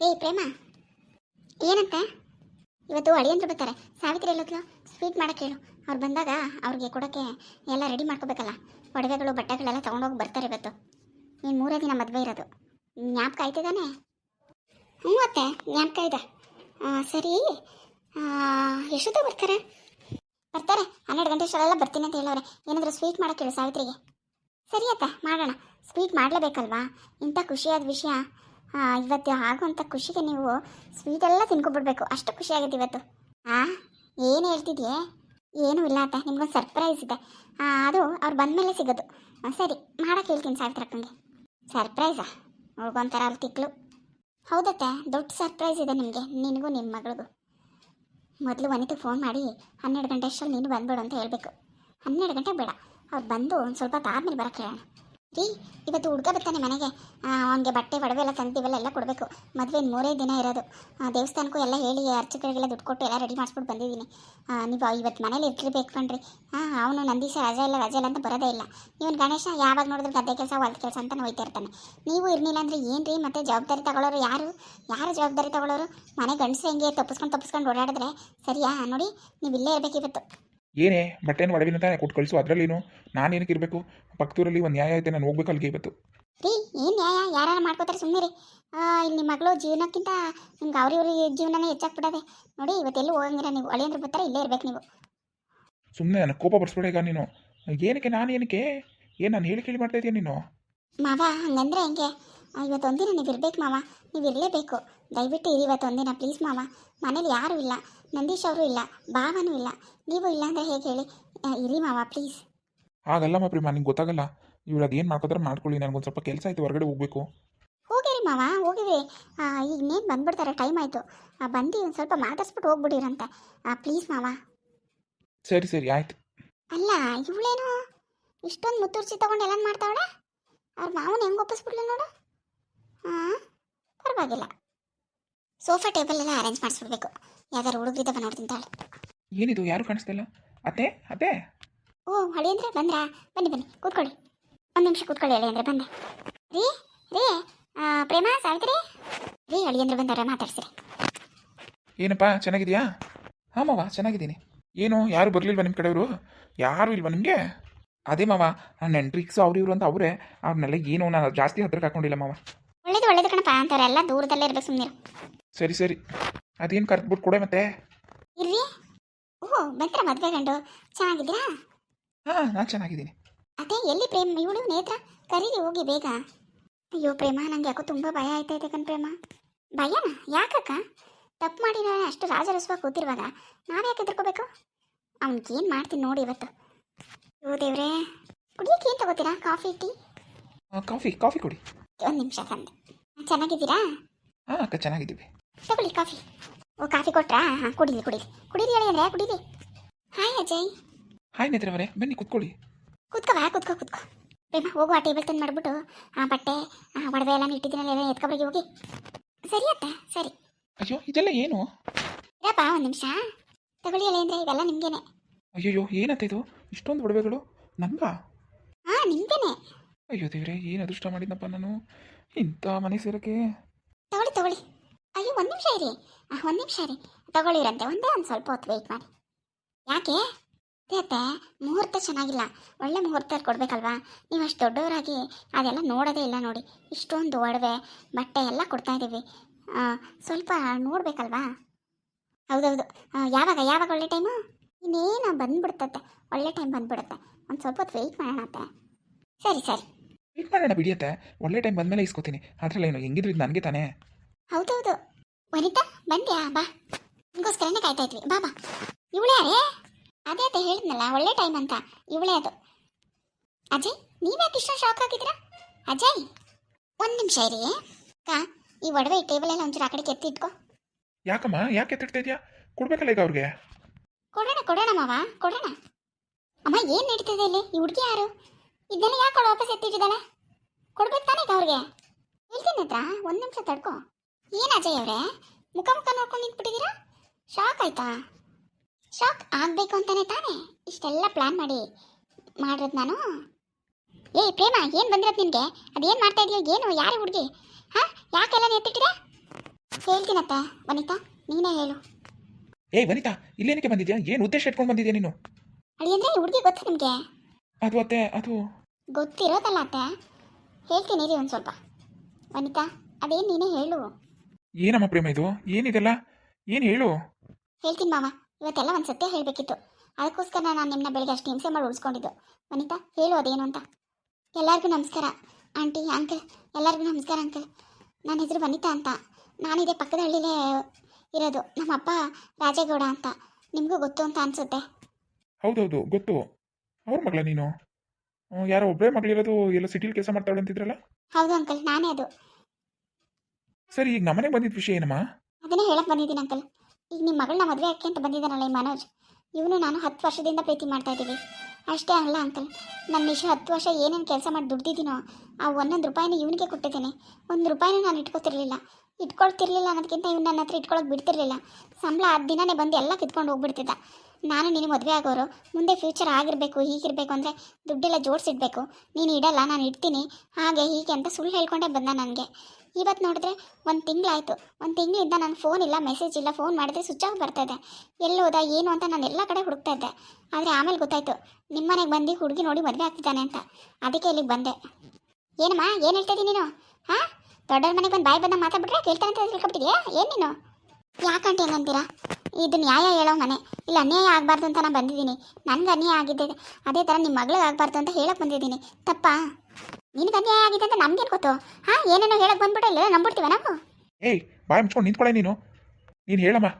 ಏಯ್ ಪ್ರೇಮ. ಏನಂತ? ಇವತ್ತು ಅಳಿಯಂದ್ರು ಬರ್ತಾರೆ. ಸಾವಿತ್ರಿ ಎಲ್ಲೋದ್ಲು? ಸ್ವೀಟ್ ಮಾಡಕ್ಕೆ ಹೇಳು. ಅವ್ರು ಬಂದಾಗ ಅವ್ರಿಗೆ ಕೊಡೋಕ್ಕೆ ಎಲ್ಲ ರೆಡಿ ಮಾಡ್ಕೋಬೇಕಲ್ಲ. ಒಡವೆಗಳು ಬಟ್ಟೆಗಳೆಲ್ಲ ತೊಗೊಂಡೋಗಿ ಬರ್ತಾರೆ ಇವತ್ತು. ನೀನು ಮೂರೇ ದಿನ ಮದುವೆ ಇರೋದು. ಜ್ಞಾಪಕ ಆಯ್ತಿದ್ದಾನೆ ಹ್ಞೂ ಅತ್ತೆ ಜ್ಞಾಪಕ ಇದೆ. ಸರಿ ಆ, ಎಷ್ಟೊತ್ತಿಗೆ ಬರ್ತಾರೆ? ಬರ್ತಾರೆ. ಹನ್ನೆರಡು ಗಂಟೆ ಅಷ್ಟರಲ್ಲೆಲ್ಲ ಬರ್ತೀನಿ ಅಂತ ಹೇಳೋರೆ. ಏನಾದರೂ ಸ್ವೀಟ್ ಮಾಡೋಕ್ಕೆ ಹೇಳು ಸಾವಿತ್ರಿಗೆ. ಸರಿ ಅತ್ತ ಮಾಡೋಣ. ಸ್ವೀಟ್ ಮಾಡಲೇಬೇಕಲ್ವಾ? ಇಂಥ ಖುಷಿಯಾದ ವಿಷಯ. ಇವತ್ತು ಆಗುವಂಥ ಖುಷಿಗೆ ನೀವು ಸ್ವೀಟ್ ಎಲ್ಲ ತಿನ್ಕೊಬಿಡ್ಬೇಕು. ಅಷ್ಟು ಖುಷಿಯಾಗುತ್ತೆ ಇವತ್ತು. ಹಾಂ ಏನು ಹೇಳ್ತಿದ್ಯೆ? ಏನೂ ಇಲ್ಲ ಅಂತ ನಿಮ್ಗೊಂದು ಸರ್ಪ್ರೈಸ್ ಇದೆ. ಅದು ಅವ್ರು ಬಂದಮೇಲೆ ಸಿಗೋದು. ಆ, ಸರಿ ಮಾಡೋಕೆ ಹೇಳ್ತೀನಿ ಸಾವಿತ್ರಕ್ಕಂಗೆ ಸರ್ಪ್ರೈಸಾ ಹುಡ್ಗೊಂತಾರ ಅವ್ರು ತಿಕ್ಲು. ಹೌದತ್ತೆ ದೊಡ್ಡ ಸರ್ಪ್ರೈಸ್ ಇದೆ ನಿಮಗೆ ನಿನಗೂ ನಿಮ್ಮ ಮಗಳಿಗೂ. ಮೊದಲು ಒನಿತು ಫೋನ್ ಮಾಡಿ ಹನ್ನೆರಡು ಗಂಟೆ ಅಷ್ಟರಲ್ಲಿ ನೀನು ಬಂದ್ಬಿಡು ಅಂತ ಹೇಳಬೇಕು. ಹನ್ನೆರಡು ಗಂಟೆ ಬೇಡ. ಅವ್ರು ಬಂದು ಒಂದು ಸ್ವಲ್ಪ ಹೊತ್ತು ಆದ್ಮೇಲೆ ಬರೋಕ್ಕೆ ಹೇಳೋಣ. ರೀ, ಇವತ್ತು ಹುಡುಗ ಬರ್ತಾನೆ ಮನೆಗೆ. ಅವನಿಗೆ ಬಟ್ಟೆ, ಒಡವೆ ಎಲ್ಲ ತಂತೀವಲ್ಲ ಎಲ್ಲ ಕೊಡಬೇಕು. ಮದುವೆ ಮೂರೇ ದಿನ ಇರೋದು. ದೇವಸ್ಥಾನಕ್ಕೂ ಎಲ್ಲ ಹೇಳಿ ಅರ್ಚಕರಿಗೆಲ್ಲ ದುಡ್ಡು ಕೊಟ್ಟು ಎಲ್ಲ ರೆಡಿ ಮಾಡಿಸ್ಬಿಟ್ಟು ಬಂದಿದ್ದೀನಿ. ನೀವು ಇವತ್ತು ಮನೇಲಿ ಇರ್ತಿರ್ಬೇಕು ಕಣ್ರಿ. ಹಾಂ ಅವನು ನಂದಿಸ ರಜೆ ಇಲ್ಲ ರಜೆ ಇಲ್ಲ ಅಂತ ಬರೋದೇ ಇಲ್ಲ. ಇವನು ಗಣೇಶ ಯಾವಾಗ ನೋಡಿದ್ರು ಗದ್ದೆ ಕೆಲಸ, ಹೊಲದ ಕೆಲಸ ಅಂತ ಹೋಯ್ತಾ ಇರ್ತಾನೆ. ನೀವು ಇರಲಿಲ್ಲ ಅಂದರೆ ಏನು ರೀ ಮತ್ತೆ ಜವಾಬ್ದಾರಿ ತಗೊಳ್ಳೋರು ಯಾರು? ಯಾರು ಜವಾಬ್ದಾರಿ ತಗೊಳ್ಳೋರು ಮನೆ ಗಂಡಸು ಹೆಂಗೆ ತಪ್ಪಿಸ್ಕೊಂಡು ತಪ್ಪಿಸ್ಕೊಂಡು ಓಡಾಡಿದ್ರೆ ಸರಿಯಾ? ನೋಡಿ ನೀವು ಇಲ್ಲೇ ಇರಬೇಕು ಇವತ್ತು ಏನೇ ಬಟ್ಟೆನ ಒಡವಿನ ತಾನೆ ಕೊಟ್ಟು ಕಳಿಸು ಅದರಲ್ಲೇನು? ನಾನು ಏನಕ್ಕೆ ಇರಬೇಕು? ಪಕ್ಕದೂರಲ್ಲಿ ಒಂದು ನ್ಯಾಯ ಐತೆ ನಾನು ಹೋಗ್ಬೇಕು ಅಲ್ಲಿಗೆ ಇವತ್ತು. ರೀ ಏನು ನ್ಯಾಯ? ಯಾರು ಮಾಡ್ಕೋತಾರೆ ಸುಮ್ಮನೆ ರೀ ಇಲ್ಲಿ ನಿಮ್ಮ ಮಗಳು ಜೀವನಕ್ಕಿಂತ ನಿಮ್ಗೆ ಅವ್ರ ಇವ್ರ ಜೀವನನೇ ಹೆಚ್ಚಾಗ್ಬಿಡದೆ ನೋಡಿ ಇವತ್ತೆಲ್ಲೂ ಹೋಗಂಗಿರ ನೀವು. ಅಳಿಯಂದ್ರೆ ಬರ್ತಾರೆ ಇಲ್ಲೇ ಇರ್ಬೇಕು ನೀವು. ಸುಮ್ಮನೆ ನನಗೆ ಕೋಪ ಬರ್ಸ್ಬೇಡ ಈಗ ನೀನು. ಏನಕ್ಕೆ ನಾನು ಏನಕ್ಕೆ? ಏನು ನಾನು ಹೇಳಿ ಕೇಳಿ ಮಾಡ್ತಾ ಇದೀಯ ನೀನು? ಮಾವ ಹಂಗಂದ್ರೆ ಹೆಂಗೆ? ಆ, ಇವತ್ತು ಒಂದಿನ ನೀವು ಇರಬೇಕು ಮಾವ. ನೀವು ಇರಲೇಬೇಕು. ದಯವಿಟ್ಟು ಇರಿ ಇವತ್ತು ಒಂದಿನ ಪ್ಲೀಸ್ ಮಾವ. ಮನೇಲಿ ಯಾರೂ ಇಲ್ಲ. ನಂದೀಶ್ ಅವರು ಇಲ್ಲ. ಭಾವನೂ ಇಲ್ಲ. ನೀವು ಇಲ್ಲ ಅಂದರೆ ಹೇಗೆ ಹೇಳಿ? ಇರಿ ಮಾವ ಪ್ಲೀಸ್ ಹಾಗಲ್ಲಮ್ಮ ಪ್ರೇಮ ನಿಂಗೆ ಗೊತ್ತಾಗಲ್ಲ. ಇವ್ರು ಅದೇನು ಮಾಡ್ಕೋತಾರೆ ಮಾಡ್ಕೊಳ್ಳಿ. ನನಗೊಂದು ಸ್ವಲ್ಪ ಕೆಲಸ ಆಯಿತು ಹೊರಗಡೆ ಹೋಗಬೇಕು. ಹೋಗಿರಿ ಮಾವ ಹೋಗಿರಿ ಈಗ ಇನ್ನೇನು ಬಂದ್ಬಿಡ್ತಾರೆ? ಟೈಮ್ ಆಯಿತು. ಬಂದು ಒಂದು ಸ್ವಲ್ಪ ಮಾತಾಡ್ಸ್ಬಿಟ್ಟು ಹೋಗ್ಬಿಡಿರಂತೆ. ಪ್ಲೀಸ್ ಮಾವ. ಸರಿ ಸರಿ ಆಯ್ತು. ಅಲ್ಲ ಇವಳೇನು? ಇಷ್ಟೊಂದು ಮುತ್ತುರ್ಚಿ ತಗೊಂಡು ಎಲ್ಲ ಮಾಡ್ತಾವಳೆ? ಅವ್ರ ಮಾವನ ಹೆಂಗೆ ಒಪ್ಪಿಸ್ಬಿಡ್ಲಿ ನೋಡು. ಹಾಂ ಪರವಾಗಿಲ್ಲ. ಸೋಫಾ ಟೇಬಲ್ ಎಲ್ಲ ಅರೇಂಜ್ ಮಾಡಿಸ್ಬಿಡ್ಬೇಕು. ಯಾವ್ದಾರು ಹುಡುಗರಿದ್ದವ ನೋಡ್ತಿಂತಾಳೆ ಏನಿದು? ಯಾರು ಕಾಣಿಸ್ತಿಲ್ಲ? ಅತ್ತೆ? ಅತ್ತೆ? ಓ ಹಳಿ ಅಂದ್ರೆ ಬಂದ್ರಾ? ಬನ್ನಿ ಬನ್ನಿ ಕೂತ್ಕೊಳ್ಳಿ. ಒಂದು ನಿಮಿಷ ಕೂತ್ಕೊಳ್ಳಿ ಹೇಳಿ ಅಂದ್ರೆ ಬಂದೆ. ರೀ ರೀ ಆ, ಪ್ರೇಮ ಸಾವಿತ್ರಿ? ರೀ ಹಳಿ ಅಂದ್ರೆ ಬಂದವ್ರೆ ಮಾತಾಡ್ಸಿರಿ. ಏನಪ್ಪ ಚೆನ್ನಾಗಿದೆಯಾ? ಹಾಂ ಮಾವ ಚೆನ್ನಾಗಿದ್ದೀನಿ. ಏನು ಯಾರು ಬರಲಿಲ್ವಾ ನಿಮ್ಮ ಕಡೆಯವರು? ಯಾರು ಇಲ್ವಾ ನಿಮಗೆ? ಅದೇ ಮಾವ ನನ್ನ ನೆಂಟ್ರಿಕ್ಸು ಅವ್ರು ಇವರು ಅಂತ ಅವರೇ. ಅವ್ರನ್ನೆಲ್ಲ ಏನು ನಾನು ಜಾಸ್ತಿ ಹತ್ರಕ್ಕೆ ಹಾಕೊಂಡಿಲ್ಲ ಮಾವ. ಒಳ್ಳೇದು ಕಣಪ್ಪ ಅಂಥವ್ರೆಲ್ಲ ದೂರದಲ್ಲೇ ಇರ್ಬೇಕು ಸುಮ್ಮನೆ ಸರಿ ಸರಿ. ಅದೇನು ಕರೆದ್ಬಿಟ್ಟು ಕೊಡೆ ಮತ್ತೆ? ಇರ್ರಿ ಓ ಬಂತ್ರ ಮದ್ವೆ ಗಂಡು? ಚೆನ್ನಾಗಿದ್ದೀರಾ? ಹಾ ನಾನು ಚೆನ್ನಾಗಿದ್ದೀನಿ. ಅದೇ ಎಲ್ಲಿ ಪ್ರೇಮ ಇವಳು ನೇತ್ರ? ಕರೀರಿ ಹೋಗಿ ಬೇಗ. ಅಯ್ಯೋ ಪ್ರೇಮ ನಂಗೆ ಯಾಕೋ ತುಂಬ ಭಯ ಆಯ್ತೈತೆ ಕಣ್ ಪ್ರೇಮ. ಭಯನಾ? ಯಾಕಕ್ಕ? ತಪ್ಪು ಮಾಡಿ ನಾನು ಅಷ್ಟು ರಾಜರಸುವ ಕೂತಿರುವಾಗ ನಾವು ಯಾಕೆ ಹೆದರ್ಕೋಬೇಕು? ಅವ್ನಿಗೆ ಏನು ಮಾಡ್ತೀನಿ ನೋಡಿ ಇವತ್ತು. ಓ ದೇವ್ರೆ ಕುಡಿಯೋಕೆ ಏನು ತಗೋತೀರಾ? Coffee tea? ಕಾಫಿ ಕಾಫಿ ಕುಡಿ. ಒಂದು ನಿಮಿಷ ತಂದೆ. ಚೆನ್ನಾಗಿದ್ದೀರಾ? ಹಾ ಅಕ್ಕ ಚೆನ್ನಾಗಿದ್ದೀವಿ. ತಗೊಳ್ಳಿ ಕಾಫಿ. ಓ ಕಾಫಿ ಕೊಟ್ರಾ? ಹಾಂ ಕುಡೀಲಿ ಕುಡೀಲಿ. ಕುಡೀರಿ ಹೇಳಿ ಅಂದ್ರೆ ಕುಡೀರಿ ಹಾಯ್ ಅಜಯ್. ಹಾಯ್ ನೇತ್ರವರೇ. ಬನ್ನಿ ಕುತ್ಕೊಳ್ಳಿ. ಕುತ್ಕೋವಾ ಕುತ್ಕೋ ಕುತ್ಕೋ. ಪ್ರೇಮ ಹೋಗು ಆ ಟೇಬಲ್ ತಂದು ಮಾಡಿಬಿಟ್ಟು. ಆ ಬಟ್ಟೆ ಆ ಒಡವೆ ಎಲ್ಲ ಇಟ್ಟಿದ್ದೀನಲ್ಲ ಎಲ್ಲ ಎತ್ಕೊಬರಿಗೆ ಹೋಗಿ. ಸರಿ ಅತ್ತ ಸರಿ. ಅಯ್ಯೋ ಇದೆಲ್ಲ ಏನು? ಇರಪ್ಪ ಒಂದು ನಿಮಿಷ. ತಗೊಳ್ಳಿ ಹೇಳಿ ಅಂದ್ರೆ ಇವೆಲ್ಲ ನಿಮ್ಗೇನೆ. ಅಯ್ಯಯ್ಯೋ ಏನಂತ ಇದು? ಇಷ್ಟೊಂದು ಒಡವೆಗಳು? ನಂಗ ಹಾಂ ನಿಮಗೇನೆ. ಅಯ್ಯೋ ದೇವ್ರೆ ಏನು ಅದೃಷ್ಟ ಮಾಡಿದ್ನಪ್ಪ ನಾನು? ಇಂಥ ಮನೆ ಸೇರಕ್ಕೆ? ತಗೊಳ್ಳಿ ತಗೊಳ್ಳಿ. ಅಯ್ಯೋ ಒಂದು ನಿಮಿಷ ಇರಿ. ಒಂದು ನಿಮಿಷ ಇರಿ. ತಗೊಳ್ಳಿರಂತೆ ಒಂದೇ ಒಂದು ಸ್ವಲ್ಪ ಹೊತ್ತು ವೆಯ್ಟ್ ಮಾಡಿ. ಯಾಕೆ? ಅದೇ ಅತ್ತೆ ಮುಹೂರ್ತ ಚೆನ್ನಾಗಿಲ್ಲ. ಒಳ್ಳೆ ಮುಹೂರ್ತ ಕೊಡ್ಬೇಕಲ್ವಾ? ನೀವು ಅಷ್ಟು ದೊಡ್ಡವರಾಗಿ ಅದೆಲ್ಲ ನೋಡೋದೇ ಇಲ್ಲ ನೋಡಿ. ಇಷ್ಟೊಂದು ಒಡವೆ ಬಟ್ಟೆ ಎಲ್ಲ ಕೊಡ್ತಾ ಇದ್ದೀವಿ ಆ, ಸ್ವಲ್ಪ ನೋಡಬೇಕಲ್ವಾ? ಹೌದೌದು. ಆ, ಯಾವಾಗ ಯಾವಾಗ ಒಳ್ಳೆ ಟೈಮು ಇನ್ನೇನು ಬಂದ್ಬಿಡ್ತತ್ತೆ. ಒಳ್ಳೆ ಟೈಮ್ ಬಂದ್ಬಿಡುತ್ತೆ. ಒಂದು ಸ್ವಲ್ಪ ಹೊತ್ತು ವೆಯ್ಟ್ ಮಾಡೋಣ ಅತ್ತೆ ಸರಿ ಸರಿ. ವೇಟ್ ಮಾಡೋಣ ಬಿಡಿಯತ್ತೆ ಒಳ್ಳೆ ಟೈಮ್ ಬಂದಮೇಲೆ ಇಸ್ಕೋತೀನಿ. ಅದ್ರಲ್ಲೇನು ಹೆಂಗಿದ್ರು ಇದು ನನಗೆ ತಾನೇ. ಹೌದೌದು. ವನಿತಾ ಬಂದ್ಯಾ ಬಾ. ನಿಮಗೋಸ್ಕರನೇ ಕಾಯ್ತಾ ಇದ್ವಿ. ಬಾ ಬಾ. ಇವಳೇ ಯಾರೇ? ಅದೇ ಅದೇ ಹೇಳಿದ್ನಲ್ಲ ಒಳ್ಳೆ ಟೈಮ್ ಅಂತ. ಇವಳೇ ಅದು. ಅಜಯ್ ನೀವ್ಯಾಕೆ ಇಷ್ಟೊಂದು ಶಾಕ್ ಆಗಿದ್ರ ಅಜಯ್ ಒಂದು ನಿಮಿಷ ಇರಿ. ಕಾ ಈ ಒಡವೆ ಈ ಟೇಬಲ್ ಎಲ್ಲ ಒಂಚೂರು ಆ ಕಡೆ ಕೆತ್ತಿ ಇಟ್ಕೋ. ಯಾಕಮ್ಮ? ಯಾಕೆ ಎತ್ತಿಡ್ತಾ ಇದೆಯಾ? ಕೊಡ್ಬೇಕಲ್ಲ ಈಗ ಅವ್ರಿಗೆ? ಕೊಡೋಣ ಕೊಡೋಣ ಮಾವ ಕೊಡೋಣ. ಅಮ್ಮ ಏನು ನಡೀತಿದೆ ಇಲ್ಲಿ? ಈ ಹುಡುಗಿ ಯಾರು? ಇದನ್ನೆಲ್ಲ ಯಾಕೆ ಅವಳು ವಾಪಸ್ ಎತ್ತಿಟ್ಟಿದ್ದಾಳೆ? ಕೊಡ್ಬೇಕು ತಾನೇ ಈಗ ಅವ್ರಿಗೆ? ಹೇಳ್ತೀನಿ ಹತ್ರ ಒಂದು ನಿಮಿಷ ತಡ್ಕೊ. ಏನು ಅಜಯ್ ಅವರೇ? ಮುಖ ಮುಖ ನೋಡ್ಕೊಂಡು ನಿಂತ್ಬಿಟ್ಟಿದ್ದೀರಾ? ಶಾಕ್ ಆಯ್ತಾ? ಶಾಕ್ ಆಗಬೇಕು ಅಂತಾನೆ ತಾನೇ? ಇಷ್ಟೆಲ್ಲ ಪ್ಲ್ಯಾನ್ ಮಾಡಿ ಮಾಡಿರೋದು ನಾನು? ಏ ಪ್ರೇಮ ಏನು ಬಂದಿರೋದು ನಿನಗೆ? ಅದೇನು ಮಾಡ್ತಾ ಇದೆಯೋ ಏನು ಯಾರು ಹುಡುಗಿ? ಹಾಂ ಯಾಕೆಲ್ಲ ಎತ್ತಿಟ್ಟಿದೆ? ಹೇಳ್ತೀನತ್ತ ವನಿತಾ ನೀನೇ ಹೇಳು. ಏಯ್ ವನಿತಾ ಇಲ್ಲೇನಕ್ಕೆ ಬಂದಿದ್ಯಾ? ಏನು ಉದ್ದೇಶ ಇಟ್ಕೊಂಡು ಬಂದಿದ್ಯಾ ನೀನು? ಅಳಿ ಅಂದರೆ ಹುಡುಗಿ ಗೊತ್ತಾ ನಿಮಗೆ? ಅದು ಅತ್ತೆ ಅದು ಗೊತ್ತಿರೋದಲ್ಲ ಅತ್ತೆ? ಹೇಳ್ತೀನಿ ರೀ ಒಂದು ಸ್ವಲ್ಪ. ವನಿತಾ ಅದೇನು ನೀನೇ ಹೇಳು. ಏನಮ್ಮ ಪ್ರೇಮ ಇದು? ಏನಿದೆಲ್ಲ? ಏನು ಹೇಳು? ಹೇಳ್ತೀನಿ ಮಾವ ಇವತ್ತೆಲ್ಲ ಒಂದು ಸತ್ಯ ಹೇಳಬೇಕಿತ್ತು. ಅದಕ್ಕೋಸ್ಕರ ನಾನು ನಿಮ್ಮನ್ನ ಬೆಳಗ್ಗೆ ಅಷ್ಟು ಹಿಂಸೆ ಮಾಡಿ ಉಳಿಸ್ಕೊಂಡಿದ್ದು. ವನಿತಾ ಹೇಳು ಅದೇನು ಅಂತ. ಎಲ್ಲರಿಗೂ ನಮಸ್ಕಾರ. ಆಂಟಿ ಅಂಕಲ್ ಎಲ್ಲರಿಗೂ ನಮಸ್ಕಾರ ಅಂಕಲ್. ನನ್ನ ಹೆಸರು ವನಿತಾ ಅಂತ. ನಾನಿದೆ ಪಕ್ಕದ ಹಳ್ಳಿಲೇ ಇರೋದು. ನಮ್ಮ ಅಪ್ಪ ರಾಜೇಗೌಡ ಅಂತ. ನಿಮಗೂ ಗೊತ್ತು ಅಂತ ಅನಿಸುತ್ತೆ. ಹೌದೌದು ಗೊತ್ತು. ಅವ್ರ ಮಗಳ ನೀನು? ಯಾರೋ ಒಬ್ಬರೇ ಮಗಳಿರೋದು ಎಲ್ಲ ಸಿಟಿಲಿ ಕೆಲಸ ಮಾಡ್ತಾಳೆ ಅಂತಿದ್ರಲ್ಲ? ಹೌದು ಅಂಕಲ್ ನಾನೇ ಅದು. ಸರಿ ಈಗ ನಮ್ಮನೆಗೆ ಬಂದಿದ್ದ ವಿಷಯ ಏನಮ್ಮ? ಅದನ್ನೇ ಹೇಳಕ್ ಬಂದಿದ್ದೀನಿ ಅಂಕಲ್ ಈಗ ನಿಮ್ಮ ಮಗಳನ್ನ ಮದುವೆ ಹಾಕಿ ಅಂತ ಬಂದಿದ್ದಾನಲ್ಲ ಈ ಮನೋಜ್ ಇವನು ನಾನು ಹತ್ತು ವರ್ಷದಿಂದ ಪ್ರೀತಿ ಮಾಡ್ತಾ ಇದ್ದೀವಿ. ಅಷ್ಟೇ ಅಲ್ಲ ಅಂಕಲ್ ನನ್ನ ನಿಶ ಹತ್ತು ವರ್ಷ ಏನೇನು ಕೆಲಸ ಮಾಡಿ ದುಡ್ದಿದ್ದೀನೋ ಆ ಒಂದೊಂದು ರೂಪಾಯಿನ ಇವನಿಗೆ ಕೊಟ್ಟಿದ್ದೇನೆ. ಒಂದು ರೂಪಾಯಿನ ನಾನು ಇಟ್ಕೋತಿರ್ಲಿಲ್ಲ. ಇಟ್ಕೊಳ್ತಿರ್ಲಿಲ್ಲ ಅನ್ನೋದಕ್ಕಿಂತ ಇವ್ನು ನನ್ನ ಹತ್ರ ಇಟ್ಕೊಳಕ್ಕೆ ಬಿಡ್ತಿರ್ಲಿಲ್ಲ. ಸಂಬಳ ಆ ದಿನನೇ ಬಂದು ಎಲ್ಲ ಕಿತ್ಕೊಂಡು ಹೋಗ್ಬಿಡ್ತಿದ್ದ. ನಾನು ನೀನು ಮದುವೆ ಆಗೋರು, ಮುಂದೆ ಫ್ಯೂಚರ್ ಆಗಿರಬೇಕು, ಹೀಗಿರಬೇಕು ಅಂದರೆ ದುಡ್ಡೆಲ್ಲ ಜೋಡಿಸಿಡ್ಬೇಕು. ನೀನು ಇಡಲ್ಲ, ನಾನು ಇಡ್ತೀನಿ. ಹಾಗೆ ಹೀಗೆ ಅಂತ ಸುಳ್ಳು ಹೇಳ್ಕೊಂಡೇ ಬಂದ ನನಗೆ. ಇವತ್ತು ನೋಡಿದ್ರೆ ಒಂದು ತಿಂಗಳಾಯಿತು. ಒಂದು ತಿಂಗಳಿಂದ ನಾನು ಫೋನ್ ಇಲ್ಲ ಮೆಸೇಜ್ ಇಲ್ಲ ಫೋನ್ ಮಾಡಿದ್ರೆ ಸ್ವಿಚ್ ಆಫ್ ಬರ್ತಾಯಿದೆ ಇದೆ. ಎಲ್ಲಿ ಹೋದ, ಏನು ಅಂತ ನಾನು ಎಲ್ಲ ಕಡೆ ಹುಡುಕ್ತಾ ಇದ್ದೆ. ಆದರೆ ಆಮೇಲೆ ಗೊತ್ತಾಯ್ತು ನಿಮ್ಮ ಮನೆಗೆ ಬಂದು ಹುಡುಗಿ ನೋಡಿ ಮದುವೆ ಆಗ್ತಿದ್ದಾನೆ ಅಂತ. ಅದಕ್ಕೆ ಇಲ್ಲಿಗೆ ಬಂದೆ. ಏನಮ್ಮ, ಏನು ಹೇಳ್ತಾ ನೀನು? ಹಾಂ? ದೊಡ್ಡವ್ರ ಮನೆಗೆ ಬಂದು ಬಾಯಿ ಬಂದ ಮಾತಾಡ್ಬಿಟ್ರೆ ಕೇಳ್ತಾನೆ ಅಂತ ತಿಳ್ಕೊಬಿಟ್ಟಿದ್ಯಾ? ಏನು ನೀನು? ಯಾಕಂటే ಏನಂತೀರಾ ಇದು ನ್ಯಾಯ ಹೇಳೋ ಮನೆ. ಇಲ್ಲ ಅನ್ಯಾಯ ಆಗಬಾರ್ದು ಅಂತ ನಾನು ಬಂದಿದ್ದೀನಿ. ನನಗೆ ಅನ್ಯಾಯ ಆಗಿದೆ. ಅದೇ ಥರ ನಿಮ್ಮ ಮಗಳಿಗೆ ಆಗಬಾರ್ದು ಅಂತ ಹೇಳಕ್ಕೆ ಬಂದಿದ್ದೀನಿ. ತಪ್ಪಾ? ನಿನಗೆ ಅನ್ಯಾಯ ಆಗಿದೆ ಅಂತ ನಮ್ಗೇನು ಗೊತ್ತು? ಹಾಂ ಏನೇನೋ ಹೇಳಕ್ಕೆ ಬಂದ್ಬಿಟ್ಟು ಇಲ್ಲ ನಂಬಿಡ್ತೀವ ನಾವು? ಏಯ್ ಬಾಯ್ ಮುಚ್ಕೊಂಡು ನಿಂತ್ಕೊಳ್ಳೆ ನೀನು. ನೀನು ಹೇಳಮ್ಮ.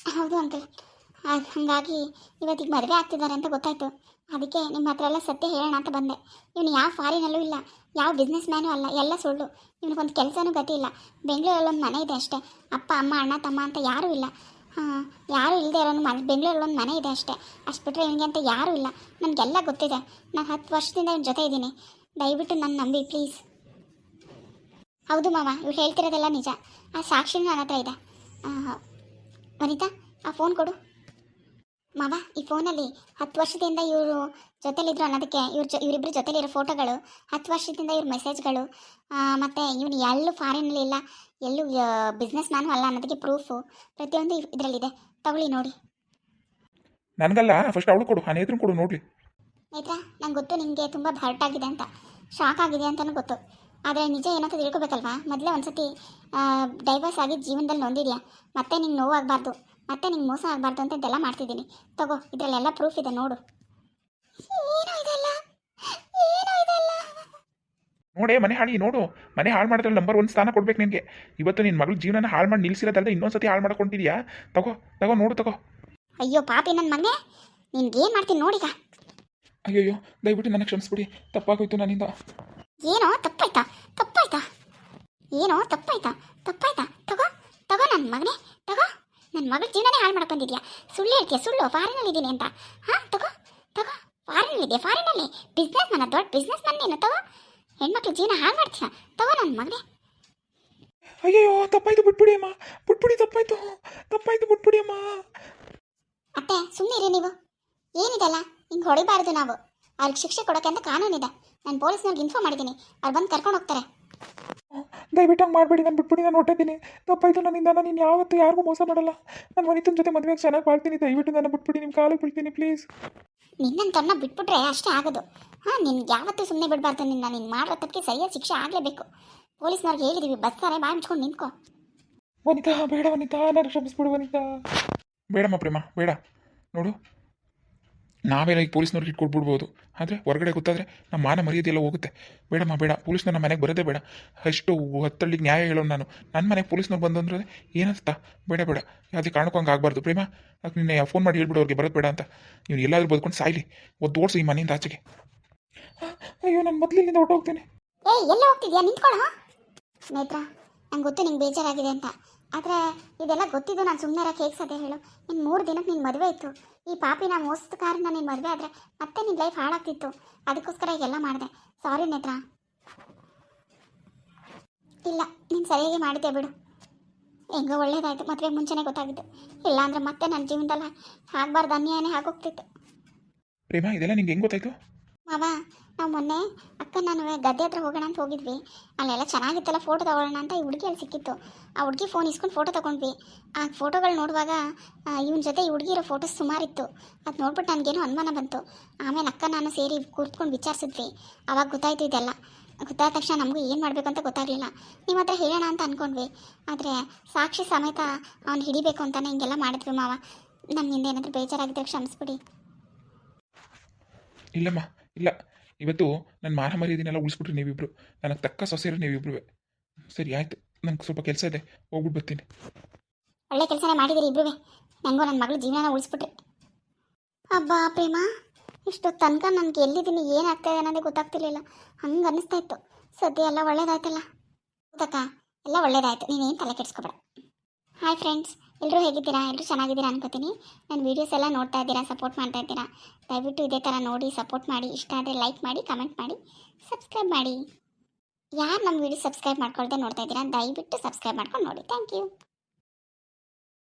ಹೌದು ಅಂಕಲ್. ಹಾಗಾಗಿ ಇವತ್ತಿಗೆ ಮದುವೆ ಆಗ್ತಿದ್ದಾರೆ ಅಂತ ಗೊತ್ತಾಯ್ತು. ಅದಕ್ಕೆ ನಿಮ್ಮ ಹತ್ರ ಎಲ್ಲ ಸತ್ಯ ಹೇಳೋಣ ಅಂತ ಬಂದೆ. ಇವನು ಯಾವ ಫಾರಿನಲ್ಲೂ ಇಲ್ಲ, ಯಾವ ಬಿಸ್ನೆಸ್ ಮ್ಯಾನೂ ಅಲ್ಲ, ಎಲ್ಲ ಸುಳ್ಳು. ಇವನಿಗೊಂದು ಕೆಲಸನೂ ಗತಿ ಇಲ್ಲ. ಬೆಂಗಳೂರಲ್ಲಿ ಒಂದು ಮನೆ ಇದೆ ಅಷ್ಟೇ. ಅಪ್ಪ, ಅಮ್ಮ, ಅಣ್ಣ, ತಮ್ಮ ಅಂತ ಯಾರೂ ಇಲ್ಲ. ಹಾಂ, ಯಾರೂ ಇಲ್ಲದೆ ಇರೋನು ಮನೆ ಬೆಂಗಳೂರಲ್ಲಿ ಒಂದು ಮನೆ ಇದೆ ಅಷ್ಟೇ. ಅಷ್ಟು ಬಿಟ್ಟರೆ ಇವನಿಗೆ ಅಂತ ಯಾರೂ ಇಲ್ಲ. ನನಗೆಲ್ಲ ಗೊತ್ತಿದೆ. ನಾನು ಹತ್ತು ವರ್ಷದಿಂದ ಇವನ ಜೊತೆ ಇದ್ದೀನಿ. ದಯವಿಟ್ಟು ನನ್ನ ನಂಬಿ ಪ್ಲೀಸ್ ಹೌದು ಮಾವ, ಇವ್ರು ಹೇಳ್ತಿರೋದೆಲ್ಲ ನಿಜ. ಆ ಸಾಕ್ಷಿನೂ ನನ್ನ ಹತ್ರ ಇದೆ. ವನಿತಾ, ಆ ಫೋನ್ ಕೊಡು. ಮಾವ ಈ ಫೋನಲ್ಲಿ ಹತ್ತು ವರ್ಷದಿಂದ ಇವರು ಜೊತೆಲಿದ್ರು ಅನ್ನೋದಕ್ಕೆ ಇವ್ರ ಜೊ ಇವರಿಬ್ಬರು ಜೊತೆಲಿರೋ ಫೋಟೋಗಳು ಹತ್ತು ವರ್ಷದಿಂದ ಇವ್ರ ಮೆಸೇಜ್ಗಳು ಮತ್ತು ಇವನು ಎಲ್ಲೂ ಫಾರಿನಲ್ಲಿ ಇಲ್ಲ ಎಲ್ಲೂ ಬಿಸ್ನೆಸ್ ಮ್ಯಾನು ಅಲ್ಲ ಅನ್ನೋದಕ್ಕೆ ಪ್ರೂಫು ಪ್ರತಿಯೊಂದು ಇದರಲ್ಲಿದೆ. ತಗೊಳ್ಳಿ ನೋಡಿ. ನನಗಲ್ಲ ಫಸ್ಟ್ ಅವಳು ಕೊಡು ಆ ನೇತ್ರ ಕೊಡು ನೋಡಿ ನೇತ್ರ ನಂಗೆ ಗೊತ್ತು ನಿಮಗೆ ತುಂಬ ಹರ್ಟ್ ಆಗಿದೆ ಅಂತ. ಶಾಕ್ ಆಗಿದೆ ಅಂತಲೂ ಗೊತ್ತು. ಆದರೆ ನಿಜ ಏನಂತ ತಿಳ್ಕೊಬೇಕಲ್ವಾ? ಮೊದಲೇ ಒಂದ್ಸತಿ ಡೈವರ್ಸ್ ಆಗಿ ಜೀವನದಲ್ಲಿ ನೊಂದಿದ್ಯಾ? ಮತ್ತೆ ನಿಂಗೆ ನೋವಾಗಬಾರ್ದು. ಮತ್ತೆ ನಿಂಗೆ ಮೋಸ ಆಗಬಾರ್ದು ಅಂತ ಇದೆಲ್ಲ ಮಾಡ್ತಿದ್ದೀನಿ. ತಗೋ ಇದರಲ್ಲೆಲ್ಲ ಪ್ರೂಫ್ ಇದೆ ನೋಡು. ಏನೋ ಇದೆಲ್ಲ? ಏನೋ ಇದೆಲ್ಲ? ನೋಡೇ ಮನೆ ಹಾಳಿ ನೋಡು. ಮನೆ ಹಾಳು ಮಾಡಿದ್ರೆ ನಂಬರ್ ಒನ್ ಸ್ಥಾನ ಕೊಡ್ಬೇಕು ನಿನಗೆ. ಇವತ್ತು ನಿನ್ನ ಮಗಳ ಜೀವನ ಹಾಳು ಮಾಡಿ ನಿಲ್ಸಿರೋದಲ್ದೆ ಇನ್ನೊಂದ್ಸತಿ ಹಾಳು ಮಾಡ್ಕೊಂಡಿದ್ಯಾ ತಗೋ ತಗೋ ನೋಡು ತಗೋ. ಅಯ್ಯೋ ಪಾಪಿ ನನ್ನ ಮಗನೇ. ನಿನ್ಗೇನು ಮಾಡ್ತೀನಿ ನೋಡಿಗ ಅಯ್ಯಯ್ಯೋ ದಯವಿಟ್ಟು ನನಗೆ ಕ್ಷಮಿಸ್ಬಿಡಿ. ತಪ್ಪಾಗೋಯ್ತು ನನ್ನಿಂದ. ಏನೋ ತಪ್ಪಾಯ್ತಾ? ತಪ್ಪಾಯ್ತಾ? ಏನೋ ತಪ್ಪಾಯ್ತಾ? ತಪ್ಪಾಯ್ತಾ? ತಗೋ ತಗೋ ನನ್ನ ಮಗನೇ. ತಗೋ. ನನ್ನ ಮಗಳ ಜೀವನನೇ ಹಾಳು ಮಾಡ್ಕೊಂಡಿದ್ಯಾ ಬಂದಿದ್ಯಾ? ಸುಳ್ಳು ಹೇಳ್ತೀಯ ಸುಳ್ಳು ಫಾರಿನಲ್ಲಿ ಇದ್ದೀನಿ ಅಂತ. ಹಾಂ ತಗೋ ತಗೋ ಫಾರಿನಲ್ಲಿ ಇದೆ ಫಾರಿನಲ್ಲಿ ಬಿಸ್ನೆಸ್ ನನ್ನ ದೊಡ್ಡ ಬಿಸ್ನೆಸ್ ಮ್ಯಾನ್ ನೀನು ತಗೋ. ಹೆಣ್ಮಕ್ಳು ಜೀವನ ಹಾಳು ಮಾಡ್ತೀಯ? ತಗೋ ನನ್ನ ಮಗನೇ. ಅಯ್ಯೋ ತಪ್ಪಾಯ್ತು ಬಿಟ್ಬಿಡಿ ಅಮ್ಮ. ಬಿಟ್ಬಿಡಿ ತಪ್ಪಾಯ್ತು. ತಪ್ಪಾಯ್ತು ಬಿಟ್ಬಿಡಿ ಅಮ್ಮ. ಅತ್ತೆ ಸುಮ್ಮನೆ ಇರಿ ನೀವು. ಏನಿದೆಲ್ಲ? ಹಿಂಗೆ ಹೊಡಿಬಾರ್ದು ನಾವು. ಅವ್ರಿಗೆ ಶಿಕ್ಷೆ ಕೊಡೋಕೆ ಅಂತ ಕಾನೂನಿದೆ. ನಾನು ಪೊಲೀಸ್ನವ್ರಿಗೆ ಇನ್ಫಾರ್ಮ್ ಮಾಡಿದ್ದೀನಿ ಅವ್ರು ಬಂದು ಕರ್ಕೊಂಡು ಹೋಗ್ತಾರೆ. ದಯವಿಟ್ಟು ಹಂಗೆ ಮಾಡಬೇಡಿ ನಾನು ಬಿಟ್ಬಿಡಿ ನಾನು ಹೊಟ್ಟಿದ್ದೀನಿ ತಪ್ಪಾಯ್ತು ನನ್ನಿಂದ ನಾನು ಇನ್ನು ಯಾವತ್ತೂ ಯಾರಿಗೂ ಮೋಸ ಮಾಡಲ್ಲ. ನಾನು ವನಿತನ ಜೊತೆ ಮದುವೆಗೆ ಚೆನ್ನಾಗಿ ಬಾಳ್ತೀನಿ ದಯವಿಟ್ಟು ನಾನು ಬಿಟ್ಬಿಡಿ ನಿಮ್ಮ ಕಾಲಿಗೆ ಬಿಡ್ತೀನಿ ಪ್ಲೀಸ್ ನಿನ್ನಂತನ್ನ ಬಿಟ್ಬಿಟ್ರೆ ಅಷ್ಟೇ ಆಗೋದು. ಹಾಂ ನಿನ್ಗೆ ಯಾವತ್ತೂ ಸುಮ್ಮನೆ ಬಿಡಬಾರ್ದು ನಿನ್ನ ನೀನು ಮಾಡೋ ತಪ್ಪಿಗೆ ಸರಿಯಾದ ಶಿಕ್ಷೆ ಆಗಲೇಬೇಕು. ಪೊಲೀಸ್ನವ್ರಿಗೆ ಹೇಳಿದ್ದೀವಿ ಬರ್ತಾರೆ ಬಾಯಿ ಮುಚ್ಕೊಂಡು ನಿಂತ್ಕೊ. ವನಿತಾ ಬೇಡ ವನಿತಾ ನಾನು ಕ್ಷಮಿಸ್ಬಿಡು ವನಿತಾ. ಬೇಡಮ್ಮ ಪ್ರೇಮ ಬೇಡ. ನೋಡು ನಾವೆಲ್ಲ ಈಗ ಪೊಲೀಸ್ನವ್ರಿಗೆ ಇಟ್ಕೊಟ್ಬಿಡ್ಬೋದು. ಆದರೆ ಹೊರಗಡೆ ಗೊತ್ತಾದರೆ ನಮ್ಮ ಮಾನ ಮರ್ಯಾದೆಲ್ಲ ಹೋಗುತ್ತೆ. ಬೇಡಮ್ಮ, ಬೇಡ. ಪೊಲೀಸ್ನವ್ರು ನಮ್ಮ ಮನೆಗೆ ಬರೋದೇ ಬೇಡ. ಅಷ್ಟು ಹತ್ತಳ್ಳಿಗೆ ನ್ಯಾಯ ಹೇಳೋಣ ನಾನು. ನನ್ನ ಮನೆಗೆ ಪೊಲೀಸ್ನವ್ರು ಬಂದು ಅಂದ್ರೆ ಏನಂತ? ಬೇಡ ಬೇಡ. ಯಾವುದೇ ಕಾರಣಕ್ಕೂ ಹಂಗೆ ಆಗಬಾರ್ದು. ಪ್ರೇಮ, ಅದಕ್ಕೆ ನಿನ್ನೆ ಫೋನ್ ಮಾಡಿ ಹೇಳ್ಬಿಡು, ಅವ್ರಿಗೆ ಬರೋದು ಬೇಡ ಅಂತ. ನೀವು ಎಲ್ಲಾದ್ರೂ ಬದುಕೊಂಡು ಸಾಯ್ಲಿ. ಒದ್ದು ಓಡಿಸು ಈ ಮನೆಯಿಂದ ಆಚೆಗೆ. ಅಯ್ಯೋ, ನಾನು ಮೊದಲಿನಿಂದ ಹೊರಟೋಗ್ತೇನೆ. ಏ ಎಲ್ಲ ಹೋಗ್ತಿದ್ಯಾ? ನಿಂತ್ಕೊಳ್ಳ ನೇತ್ರ ನಂಗೆ ಗೊತ್ತು ನಿಂಗೆ ಬೇಜಾರಾಗಿದೆ ಅಂತ. ಆದರೆ ಇದೆಲ್ಲ ಗೊತ್ತಿದ್ದು ನಾನು ಸುಮ್ಮನೆ ಇರೋಕೆ ಹೇಗೆ ಹೇಳು. ನಿನ್ನ ಮೂರು ದಿನಕ್ಕೆ ನಿನ್ನ ಮದುವೆ ಇತ್ತು. ಈ ಪಾಪಿನ ಮೋಸದ ಕಾರಣ ನಿನ್ನ ಮದುವೆ ಆದರೆ ಮತ್ತೆ ನಿನ್ನ ಲೈಫ್ ಹಾಳಾಗ್ತಿತ್ತು. ಅದಕ್ಕೋಸ್ಕರ ಎಲ್ಲ ಮಾಡಿದೆ. ಸಾರಿ ನೇತ್ರ. ಇಲ್ಲ ನೀನು ಸರಿಯಾಗಿ ಮಾಡಿದ್ದೆ ಬಿಡು. ಹೆಂಗೋ ಒಳ್ಳೇದಾಯಿತು ಮದುವೆ ಮುಂಚೆನೇ ಗೊತ್ತಾಗಿತ್ತು ಇಲ್ಲ ಅಂದರೆ ಮತ್ತೆ ನನ್ನ ಜೀವನದಲ್ಲಿ ಆಗಬಾರ್ದು ಅನ್ಯಾಯನೇ ಹಾಕೋಗ್ತಿತ್ತು ಪ್ರೇಮ ಇದೆಲ್ಲ ನಿಂಗೆ ಹೆಂಗೆ ಗೊತ್ತಾಯ್ತು? ಮಾವ ನಾವು ಮೊನ್ನೆ ಅಕ್ಕ ನಾನು ಗದ್ದೆ ಹತ್ರ ಹೋಗೋಣ ಅಂತ ಹೋಗಿದ್ವಿ. ಅಲ್ಲೆಲ್ಲ ಚೆನ್ನಾಗಿತ್ತಲ್ಲ ಫೋಟೋ ತಗೊಳ್ಳೋಣ ಅಂತ ಈ ಹುಡುಗಿ ಅಲ್ಲಿ ಸಿಕ್ಕಿತ್ತು. ಆ ಹುಡುಗಿ ಫೋನ್ ಇಸ್ಕೊಂಡು ಫೋಟೋ ತಗೊಂಡ್ವಿ. ಆ ಫೋಟೋಗಳು ನೋಡುವಾಗ ಇವನ ಜೊತೆ ಈ ಹುಡುಗಿರೋ ಫೋಟೋಸ್ ಸುಮಾರಿತ್ತು. ಅದು ನೋಡ್ಬಿಟ್ಟು ನನಗೇನೋ ಅನುಮಾನ ಬಂತು. ಆಮೇಲೆ ಅಕ್ಕ ನಾನು ಸೇರಿ ಕೂತ್ಕೊಂಡು ವಿಚಾರಿಸಿದ್ವಿ. ಅವಾಗ ಗೊತ್ತಾಯ್ತು ಇದೆಲ್ಲ. ಗೊತ್ತಾದ ತಕ್ಷಣ ನಮಗೂ ಏನು ಮಾಡಬೇಕು ಅಂತ ಗೊತ್ತಾಗಲಿಲ್ಲ. ನಿಮ್ಮ ಹತ್ರ ಹೇಳೋಣ ಅಂತ ಅಂದ್ಕೊಂಡ್ವಿ ಆದರೆ ಸಾಕ್ಷಿ ಸಮೇತ ಅವ್ನು ಹಿಡಿಬೇಕು ಅಂತಲೇ ಹಿಂಗೆಲ್ಲ ಮಾಡಿದ್ವಿ ಮಾವ. ನಮ್ಮಿಂದ ಏನಾದರೂ ಬೇಜಾರಾಗಿದ್ದರೆ ಕ್ಷಮಿಸ್ಬಿಡಿ. ಇಲ್ಲಮ್ಮ, ಇಲ್ಲ. ಇವತ್ತು ನನ್ನ ಮಾನ ಮರ್ಯಾದೆನೆಲ್ಲ ಉಳಿಸ್ಬಿಟ್ರಿ ನೀವಿಬ್ರು. ನನಗೆ ತಕ್ಕ ಸೊಸೆರು ನೀವಿಬ್ರು ಸರಿ, ಆಯ್ತು. ನನಗೆ ಸ್ವಲ್ಪ ಕೆಲಸ ಇದೆ. ಹೋಗ್ಬಿಟ್ಟು ಬರ್ತೀನಿ. ಒಳ್ಳೆ ಕೆಲಸನೇ ಮಾಡಿದಿರಿ ಇಬ್ರು ನಂಗೋ ನನ್ನ ಮಗಳ ಜೀವನ ಉಳಿಸ್ಬಿಟ್ರಿ. ಅಬ್ಬಾ, ಪ್ರೇಮ. ಇಷ್ಟು ತನಕ ನನಗೆ ಎಲ್ಲಿದ್ದೀನಿ ಏನು ಇದೆ ಅನ್ನೋದೇ ಗೊತ್ತಾಗ್ತಿರ್ಲಿಲ್ಲ. ಹಂಗೆ ಅನ್ನಿಸ್ತಾ ಇತ್ತು. ಸದ್ಯ ಎಲ್ಲ ಒಳ್ಳೇದಾಯ್ತಲ್ಲ. ಹೌದಕ್ಕ ಎಲ್ಲ ಒಳ್ಳೇದಾಯ್ತು. ನೀನೇನು ತಲೆ ಕೆಡಿಸ್ಕೊಬೇಡ. ಹಾಯ್ ಫ್ರೆಂಡ್ಸ್ ಎಲ್ಲರೂ ಹೇಗಿದ್ದೀರಾ? ಎಲ್ಲರೂ ಚೆನ್ನಾಗಿದ್ದೀರಾ ಅನ್ಕೋತೀನಿ. ನನ್ನ ವೀಡಿಯೋಸ್ ಎಲ್ಲ ನೋಡ್ತಾ ಇದ್ದೀರಾ ಸಪೋರ್ಟ್ ಮಾಡ್ತಾ ಇದ್ದೀರಾ? ದಯವಿಟ್ಟು ಇದೇ ಥರ ನೋಡಿ ಸಪೋರ್ಟ್ ಮಾಡಿ, ಇಷ್ಟ ಆದರೆ ಲೈಕ್ ಮಾಡಿ ಕಮೆಂಟ್ ಮಾಡಿ ಸಬ್ಸ್ಕ್ರೈಬ್ ಮಾಡಿ. ಯಾರು ನಮ್ಮ ವೀಡಿಯೋ ಸಬ್ಸ್ಕ್ರೈಬ್ ಮಾಡ್ಕೊಳ್ದೆ ನೋಡ್ತಾ ಇದ್ದೀರಾ, ದಯವಿಟ್ಟು ಸಬ್ಸ್ಕ್ರೈಬ್ ಮಾಡ್ಕೊಂಡು ನೋಡಿ. Thank you